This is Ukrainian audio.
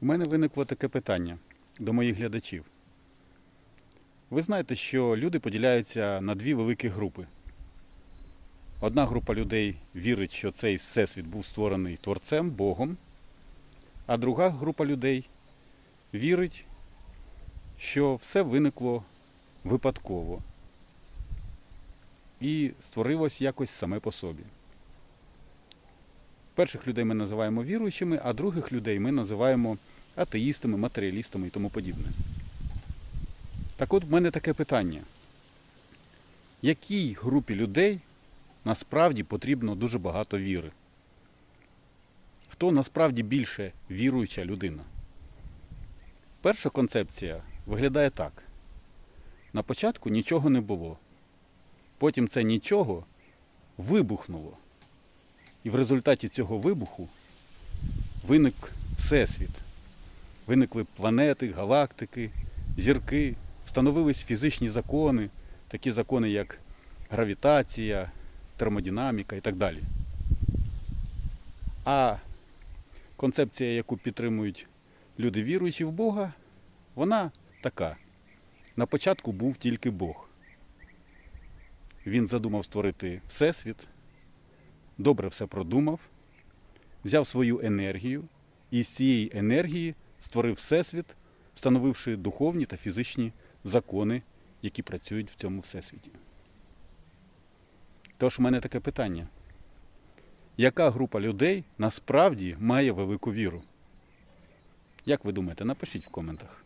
У мене виникло таке питання до моїх глядачів. Ви знаєте, що люди поділяються на дві великі групи. Одна група людей вірить, що цей всесвіт був створений Творцем, Богом, а друга група людей вірить, що все виникло випадково і створилось якось саме по собі. Перших людей ми називаємо віруючими, а других людей ми називаємо атеїстами, матеріалістами і тому подібне. Так от в мене таке питання. Якій групі людей насправді потрібно дуже багато віри? Хто насправді більше віруюча людина? Перша концепція виглядає так: на початку нічого не було. Потім це нічого вибухнуло. І в результаті цього вибуху виник Всесвіт. Виникли планети, галактики, зірки, встановились фізичні закони, такі закони, як гравітація, термодинаміка і так далі. А концепція, яку підтримують люди, віруючі в Бога, вона така. На початку був тільки Бог. Він задумав створити Всесвіт, добре все продумав, взяв свою енергію і з цієї енергії створив Всесвіт, встановивши духовні та фізичні закони, які працюють в цьому всесвіті. Тож в мене таке питання. Яка група людей насправді має велику віру? Як ви думаєте, напишіть в коментах.